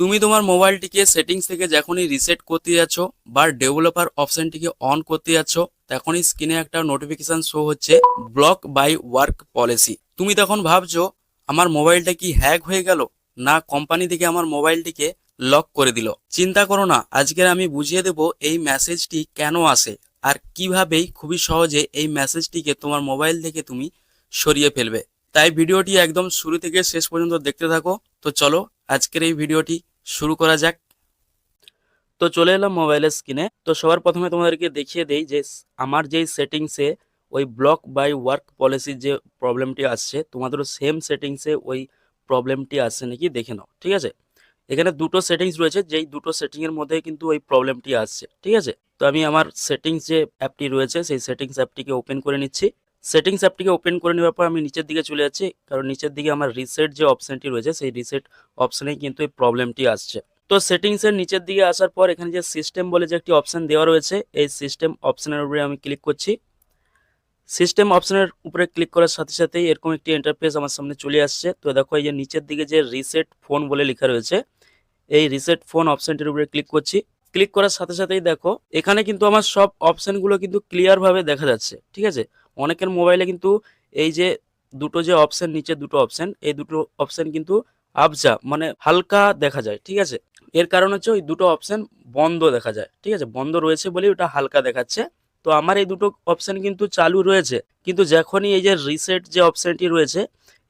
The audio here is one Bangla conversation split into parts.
তুমি তোমার মোবাইলটিকে সেটিংস থেকে যখনই রিসেট করতে যাচ্ছ বা ডেভেলপার অপশনটিকে অন করতে যাচ্ছ, তখনই স্ক্রিনে একটা নোটিফিকেশন শো হচ্ছে ব্লক বাই ওয়ার্ক পলিসি তুমি তখন ভাবছ, আমার মোবাইলটা কি হ্যাক হয়ে গেল? না কোম্পানি থেকে আমার মোবাইলটিকে লক করে দিল। চিন্তা করো না, আজকের আমি বুঝিয়ে দেব এই মেসেজটি কেন আসে আর কিভাবেই খুবই সহজে এই মেসেজটিকে তোমার মোবাইল থেকে তুমি সরিয়ে ফেলবে। তাই ভিডিওটি একদম শুরু থেকে শেষ পর্যন্ত দেখতে থাকো। তো চলো, আজকের এই ভিডিওটি শুরু করা যাক। তো চলে এলাম মোবাইলের স্ক্রিনে তো সবার প্রথমে তোমাদেরকে দেখিয়ে দেই যে আমার যেই সেটিংসে ওই ব্লক বাই ওয়ার্ক পলিসির যে প্রবলেমটি আসছে, তোমাদেরও সেম সেটিংসে ওই প্রবলেমটি আসছে নাকি দেখে নাও, ঠিক আছে? এখানে দুটো সেটিংস রয়েছে, যেই দুটো সেটিংয়ের মধ্যে কিন্তু ওই প্রবলেমটি আসছে, ঠিক আছে? তো আমি আমার সেটিংস যে অ্যাপটি রয়েছে, সেই সেটিংস অ্যাপটিকে ওপেন করে নিচ্ছি। সেটিংস অ্যাপটিকে ওপেন করে নেওয়ার পর আমি নিচের দিকে চলে যাচ্ছি, কারণ নিচের দিকে আমার রিসেট যে অপশানটি রয়েছে, সেই রিসেট অপশনেই কিন্তু এই প্রবলেমটি আসছে। তো সেটিংসের নিচের দিকে আসার পর এখানে যে সিস্টেম বলে যে একটি অপশান দেওয়া রয়েছে, এই সিস্টেম অপশানের উপরে আমি ক্লিক করছি। সিস্টেম অপশানের উপরে ক্লিক করার সাথে সাথেই এরকম একটি ইন্টারফেস আমার সামনে চলে আসছে। তো দেখো এই যে নিচের দিকে যে রিসেট ফোন বলে লেখা রয়েছে, এই রিসেট ফোন অপশনটির উপরে ক্লিক করছি। ক্লিক করার সাথে সাথেই দেখো, এখানে কিন্তু আমার সব অপশনগুলো কিন্তু ক্লিয়ারভাবে দেখা যাচ্ছে, ঠিক আছে? অনেকের মোবাইলে কিন্তু এই যে দুটো যে অপশন নিচে দুটো অপশন এই দুটো অপশন কিন্তু আবজা মানে হালকা দেখা যায়, ঠিক আছে? এর কারণ হচ্ছে ওই দুটো অপশন বন্ধ দেখা যায়, ঠিক আছে? বন্ধ রয়েছে বলেই ওটা হালকা দেখাচ্ছে। তো আমার এই দুটো অপশন কিন্তু চালু রয়েছে। কিন্তু যখনই এই যে রিসেট যে অপশনটি রয়েছে,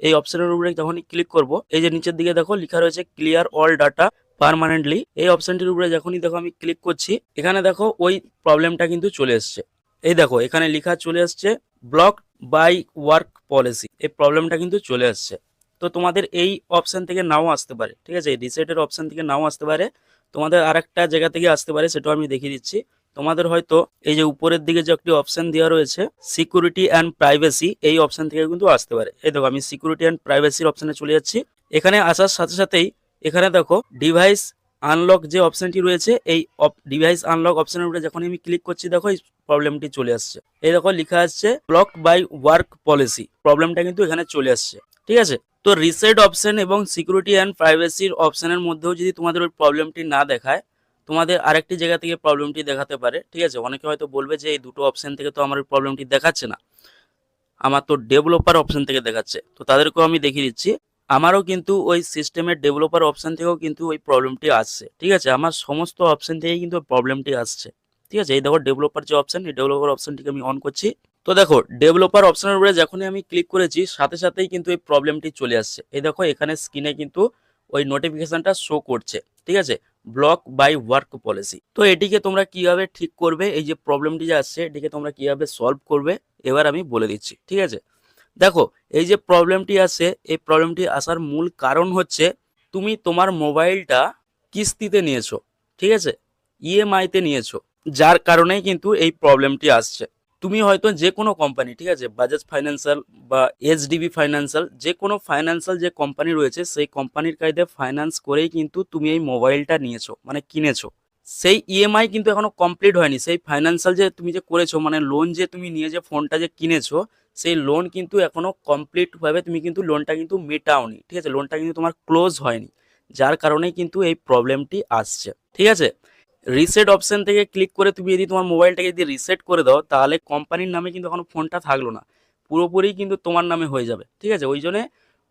এই অপশনের উপরে যখনই ক্লিক করব। এই যে নিচের দিকে দেখো, লেখা রয়েছে ক্লিয়ার অল ডাটা পার্মানেন্টলি এই অপশনটির উপরে যখনই দেখো আমি ক্লিক করছি, এখানে দেখো ওই প্রবলেমটা কিন্তু চলে এসছে। এই দেখো, এখানে লেখা চলে আসছে ব্লক বাই ওয়ার্ক পলিসি এই প্রবলেমটা কিন্তু চলে আসছে। তো তোমাদের এই অপশান থেকে নাও আসতে পারে, ঠিক আছে? রিসেটের অপশন থেকে নাও আসতে পারে। তোমাদের আরেকটা জায়গা থেকে আসতে পারে, সেটাও আমি দেখিয়ে দিচ্ছি। তোমাদের হয়তো এই যে উপরের দিকে যে একটি অপশান দেওয়া রয়েছে সিকিউরিটি অ্যান্ড প্রাইভেসি এই অপশান থেকে কিন্তু আসতে পারে। এই দেখো, আমি সিকিউরিটি অ্যান্ড প্রাইভেসির অপশানে চলে যাচ্ছি। এখানে আসার সাথে সাথেই, এখানে দেখো ডিভাইস আনলক যে অপশানটি রয়েছে, এই ডিভাইস আনলক অপশানের উপরে যখন আমি ক্লিক করছি, দেখো এই প্রবলেমটি চলে আসছে। এই দেখো লেখা আসছে ব্লক বাই ওয়ার্ক পলিসি প্রবলেমটা কিন্তু এখানে চলে আসছে। ঠিক আছে? তো রিসেট অপশন এবং সিকিউরিটি অ্যান্ড প্রাইভেসির অপশানের মধ্যেও যদি তোমাদের ওই প্রবলেমটি না দেখায়, তোমাদের আরেকটি জায়গা থেকে প্রবলেমটি দেখাতে পারে। ঠিক আছে? অনেকে হয়তো বলবে যে এই দুটো অপশান থেকে তো আমার ওই প্রবলেমটি দেখাচ্ছে না। আমার তো ডেভেলপার অপশান থেকে দেখাচ্ছে। তো তাদেরকেও আমি দেখিয়ে দিচ্ছি। আমারও কিন্তু ওই সিস্টেমের ডেভেলপার অপশন থেকেও কিন্তু ওই প্রবলেমটি আসছে, ঠিক আছে? আমার সমস্ত অপশন থেকেই কিন্তু প্রবলেমটি আসছে, ঠিক আছে? এই দেখো ডেভেলপার যে অপশন এই ডেভেলপার অপশনটিকে আমি অন করছি। তো দেখো ডেভেলপার অপশানের উপরে যখনই আমি ক্লিক করেছি, সাথে সাথেই কিন্তু এই প্রবলেমটি চলে আসছে। এই দেখো, এখানে স্ক্রিনে কিন্তু ওই নোটিফিকেশানটা শো করছে, ঠিক আছে? ব্লক বাই ওয়ার্ক পলিসি তো এটিকে তোমরা কীভাবে ঠিক করবে? এই যে প্রবলেমটি যে আসছে, এটিকে তোমরা কীভাবে সলভ করবে? এবার আমি বলে দিচ্ছি, ঠিক আছে? দেখো, এই যে প্রবলেমটি আসছে এই প্রবলেমটি আসার মূল কারণ হচ্ছে তুমি তোমার মোবাইলটা কিস্তিতে নিয়েছো, ঠিক আছে? ইএমআইতে নিয়েছো, যার কারণেই কিন্তু এই প্রবলেমটি আসছে। তুমি হয়তো যে কোনো কোম্পানি ঠিক আছে? বাজাজ ফাইন্যান্সিয়াল বা এইচডিবি ফাইন্যান্সিয়াল যে কোনো ফাইন্যান্সিয়াল যে কোম্পানি রয়েছে, সেই কোম্পানির কায়দে ফাইন্যান্স করেই কিন্তু তুমি এই মোবাইলটা নিয়েছো মানে কিনেছো। সেই ইএমআই কিন্তু এখনও কমপ্লিট হয়নি। সেই ফাইন্যান্সিয়াল যে তুমি যে করেছ মানে লোন যে তুমি নিয়ে যে ফোনটা যে কিনেছো সেই লোন কিন্তু এখনও কমপ্লিট ভাবে তুমি কিন্তু লোনটা কিন্তু মেটাওনি, ঠিক আছে? লোনটা কিন্তু তোমার ক্লোজ হয়নি, যার কারণে কিন্তু এই প্রবলেমটি আসছে, ঠিক আছে? রিসেট অপশন থেকে ক্লিক করে তুমি যদি তোমার মোবাইলটাকে যদি রিসেট করে দাও, তাহলে কোম্পানির নামে কিন্তু এখনও ফোনটা থাকল না। পুরোপুরি কিন্তু তোমার নামে হয়ে যাবে, ঠিক আছে? ওই জন্যে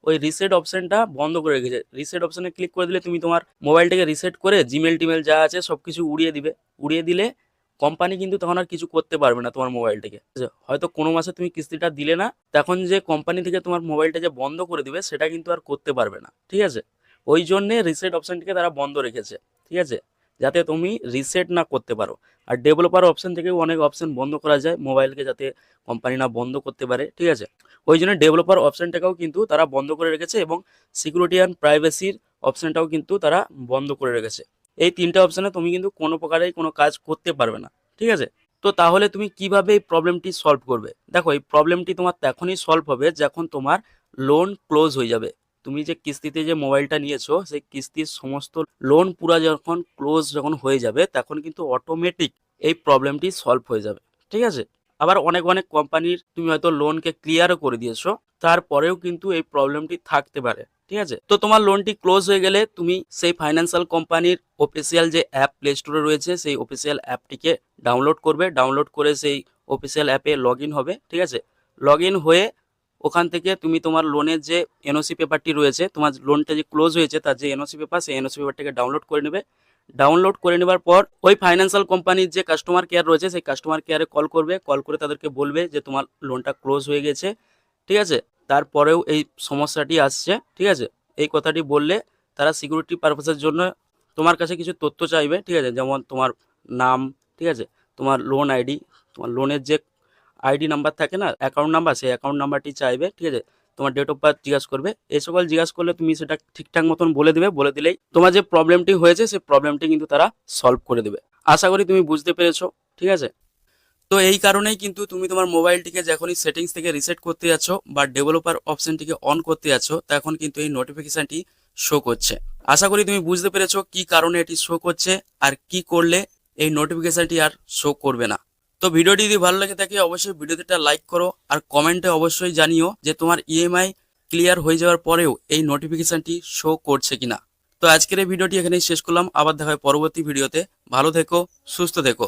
ওই রিসেট অপশানটা বন্ধ করে রেখেছে। রিসেট অপশানে ক্লিক করে দিলে তুমি তোমার মোবাইলটাকে রিসেট করে জিমেল টিমেল যা আছে সব কিছু উড়িয়ে দিবে। উড়িয়ে দিলে কোম্পানি কিন্তু তখন আর কিছু করতে পারবে না তোমার মোবাইলটাকে হয়তো কোনো মাসে তুমি কিস্তিটা দিলে না, তখন যে কোম্পানি থেকে তোমার মোবাইলটা যে বন্ধ করে দিবে, সেটা কিন্তু আর করতে পারবে না, ঠিক আছে? ওই জন্যে রিসেট অপশানটিকে তারা বন্ধ রেখেছে, ঠিক আছে? যাতে তুমি রিসেট না করতে পারো। আর ডেভেলপার অপশন থেকেও অনেক অপশন বন্ধ করা যায় মোবাইলকে যাতে কোম্পানি না বন্ধ করতে পারে, ঠিক আছে? ওই জন্য ডেভেলপার অপশানটাকেও কিন্তু তারা বন্ধ করে রেখেছে এবং সিকিউরিটি অ্যান্ড প্রাইভেসির অপশনটাও কিন্তু তারা বন্ধ করে রেখেছে। এই তিনটে অপশানে তুমি কিন্তু কোনো প্রকারেই কোনো কাজ করতে পারবে না, ঠিক আছে? তো তাহলে তুমি কীভাবে এই প্রবলেমটি সলভ করবে? দেখো, এই প্রবলেমটি তোমার তখনই সলভ হবে যখন তোমার লোন ক্লোজ হয়ে যাবে। তুমি যে কিস্তিতে যে মোবাইলটা নিয়েছো, সেই কিস্তির সমস্ত লোন পুরা যখন ক্লোজ যখন হয়ে যাবে, তখন কিন্তু অটোমেটিক এই প্রবলেমটি সলভ হয়ে যাবে, ঠিক আছে? আবার অনেক অনেক কোম্পানির তুমি হয়তো লোনকে ক্লিয়ারও করে দিয়েছ, তারপরেও কিন্তু এই প্রবলেমটি থাকতে পারে। ঠিক আছে? তো তোমার লোনটি ক্লোজ হয়ে গেলে তুমি সেই ফাইন্যান্সিয়াল কোম্পানির অফিসিয়াল যে অ্যাপ প্লে স্টোরে রয়েছে, সেই অফিসিয়াল অ্যাপটিকে ডাউনলোড করবে। ডাউনলোড করে সেই অফিসিয়াল অ্যাপে লগ হবে, ঠিক আছে? লগ হয়ে ওখান থেকে তুমি তোমার লোনের যে এনওসি পেপারটি রয়েছে, তোমার লোনটা যে ক্লোজ হয়েছে, তার যে এনওসি পেপার সেই এনওসি পেপারটাকে ডাউনলোড করে নেবে। ডাউনলোড করে নেবার পর ওই ফাইন্যান্সিয়াল কোম্পানির যে কাস্টমার কেয়ার রয়েছে, সেই কাস্টমার কেয়ারে কল করবে। কল করে তাদেরকে বলবে যে তোমার লোনটা ক্লোজ হয়ে গেছে, ঠিক আছে? তারপরেও এই সমস্যাটি আসছে, ঠিক আছে? এই কথাটি বললে তারা সিকিউরিটি পারপাসের জন্য তোমার কাছে কিছু তথ্য চাইবে, ঠিক আছে? যেমন তোমার নাম, ঠিক আছে? তোমার লোন আইডি তোমার লোনের যে আইডি নাম্বার থাকে না অ্যাকাউন্ট নাম্বার সেই অ্যাকাউন্ট নাম্বারটি চাইবে, ঠিক আছে? তোমার ডেট অফ বার্থ জিজ্ঞাসা করবে এই সকল জিজ্ঞাসা করলে তুমি সেটা ঠিকঠাক মতন বলে দেবে, বলে দিলেই তোমার যে প্রবলেমটি হয়েছে সেই প্রবলেমটি কিন্তু তারা সলভ করে দেবে। আশা করি তুমি বুঝতে পেরেছ, ঠিক আছে? তো এই কারণেই কিন্তু তুমি তোমার মোবাইলটিকে যখনই সেটিংস থেকে রিসেট করতে যাচ্ছ বা ডেভেলপার অপশনটিকে অন করতে যাচ্ছ তখন কিন্তু এই নোটিফিকেশনটি শো করছে। আশা করি তুমি বুঝতে পেরেছ কি কারণে এটি শো করছে আর কি করলে এই নোটিফিকেশনটি আর শো করবে না। তো ভিডিওটি যদি ভালো লাগে থাকে, অবশ্যই ভিডিওতে লাইক করো আর কমেন্টে অবশ্যই জানিও যে তোমার ইএমআই ক্লিয়ার হয়ে যাওয়ার পরেও এই নোটিফিকেশনটি শো করছে কিনা। তো আজকের এই ভিডিওটি এখানেই শেষ করলাম। আবার দেখা হয় পরবর্তী ভিডিওতে। ভালো থেকো, সুস্থ থেকো।